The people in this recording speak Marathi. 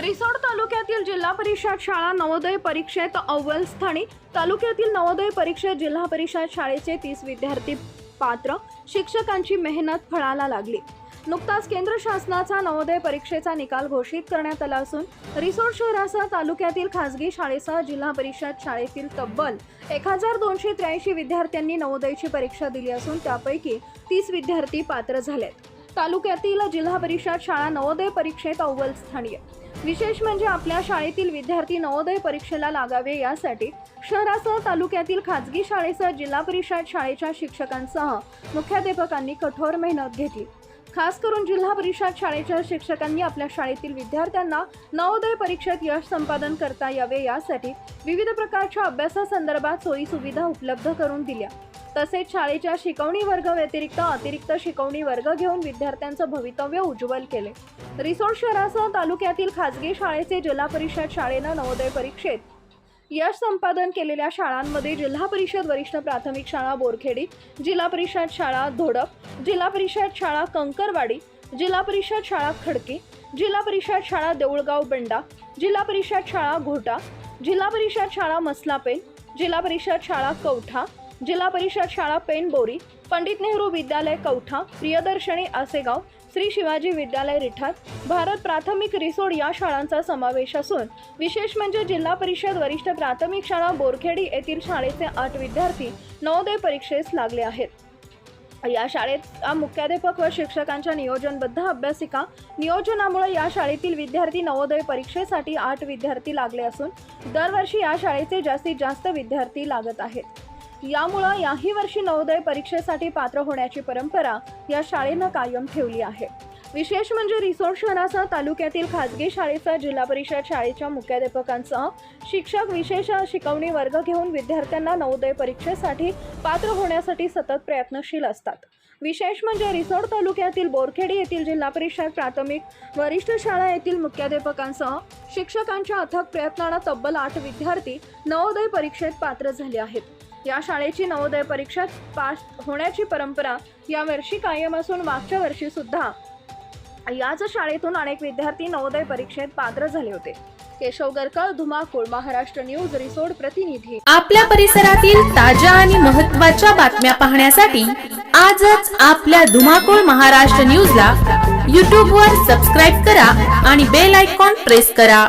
रिसोड तालुक्यातील जिल्हा परिषद शाळा नवोदय परीक्षेत अव्वल स्थानी. तालुक्यातील नवोदय परीक्षेत जिल्हा परिषद शाळेचे तीस विद्यार्थी पात्र. शिक्षकांची मेहनत फळाला लागली. नुकताच केंद्र शासनाचा नवोदय परीक्षेचा निकाल घोषित करण्यात आला असून रिसोड शहरासह तालुक्यातील खासगी शाळेसह जिल्हा परिषद शाळेतील तब्बल एक हजार दोनशे त्र्याऐंशी विद्यार्थ्यांनी नवोदयची परीक्षा दिली असून त्यापैकी तीस विद्यार्थी पात्र झालेत. तालुक्यातील जिल्हा परिषद शाळा नवोदय परीक्षेत अव्वल स्थानीय. विशेष म्हणजे आपल्या शाळेतील विद्यार्थी नवोदय परीक्षेला लागावे यासाठी शहरासह तालुक्यातील खाजगी शाळेसह जिल्हा परिषद शाळेच्या शिक्षकांसह मुख्याध्यापकांनी कठोर मेहनत घेतली. खास करून जिल्हा परिषद शाळेच्या शिक्षकांनी आपल्या शाळेतील विद्यार्थ्यांना नवोदय परीक्षेत यश संपादन करता यावे यासाठी विविध प्रकारच्या अभ्यासासंदर्भात सोयी सुविधा उपलब्ध करून दिल्या. तसेच शाळेच्या शिकवणी वर्ग व्यतिरिक्त अतिरिक्त शिकवणी वर्ग घेऊन विद्यार्थ्यांचं भवितव्य उज्ज्वल केले. रिसोड शहरासह तालुक्यातील खाजगी शाळेचे जिल्हा परिषद शाळेनं नवोदय परीक्षेत यश संपादन केलेल्या शाळांमध्ये जिल्हा परिषद वरिष्ठ प्राथमिक शाळा बोरखेडी जिल्हा परिषद शाळा धोडप जिल्हा परिषद शाळा कंकरवाडी जिल्हा परिषद शाळा खडकी जिल्हा परिषद शाळा देऊळगाव बंडा जिल्हा परिषद शाळा घोटा जिल्हा परिषद शाळा मसलापेन जिल्हा परिषद शाळा कवठा जिल्हा परिषद शाळा पेनबोरी पंडित नेहरू विद्यालय कौठा प्रियदर्शनी आसेगाव श्री शिवाजी विद्यालय रिठात भारत प्राथमिक रिसोड या शाळांचा समावेश असून विशेष म्हणजे जिल्हा परिषद वरिष्ठ प्राथमिक शाळा बोरखेडी येथील शाळेचे आठ विद्यार्थी नवोदय परीक्षेस लागले आहेत. या शाळेत मुख्याध्यापक व शिक्षकांच्या नियोजनबद्ध अभ्यासिका नियोजनामुळे या शाळेतील विद्यार्थी नवोदय परीक्षेसाठी आठ विद्यार्थी लागले असून दरवर्षी या शाळेचे जास्तीत जास्त विद्यार्थी लागत आहेत. यामुळं याही वर्षी नवोदय परीक्षेसाठी पात्र होण्याची परंपरा या शाळेनं कायम ठेवली आहे. विशेष म्हणजे रिसोड शहरासह तालुक्यातील खाजगी शाळेसह जिल्हा परिषद शाळेच्या मुख्याध्यापकांसह शिक्षक विशेष शिकवणी वर्ग घेऊन विद्यार्थ्यांना नवोदय परीक्षेसाठी पात्र होण्यासाठी सतत प्रयत्नशील असतात. विशेष म्हणजे रिसोड तालुक्यातील बोरखेडी येथील जिल्हा परिषद प्राथमिक वरिष्ठ शाळा येथील मुख्याध्यापकांसह शिक्षकांच्या अथक प्रयत्नानं तब्बल आठ विद्यार्थी नवोदय परीक्षेत पात्र झाले आहेत. या शाळेची नवोदय परीक्षा पास होण्याची परंपरा यावर्षी कायम असून मागच्या वर्षी सुद्धा. याच शाळेतून अनेक विद्यार्थी नवोदय परीक्षेत पात्र झाले होते. केशव गरकर धुमाकूळ महाराष्ट्र न्यूज रिसोड प्रतिनिधी. आपल्या परिसरातील ताज्या आणि महत्त्वाच्या बातम्या पाहण्यासाठी आजच आपल्या धुमाकूळ महाराष्ट्र न्यूजला यूट्यूबवर सबस्क्राईब करा आणि बेल आयकॉन प्रेस करा.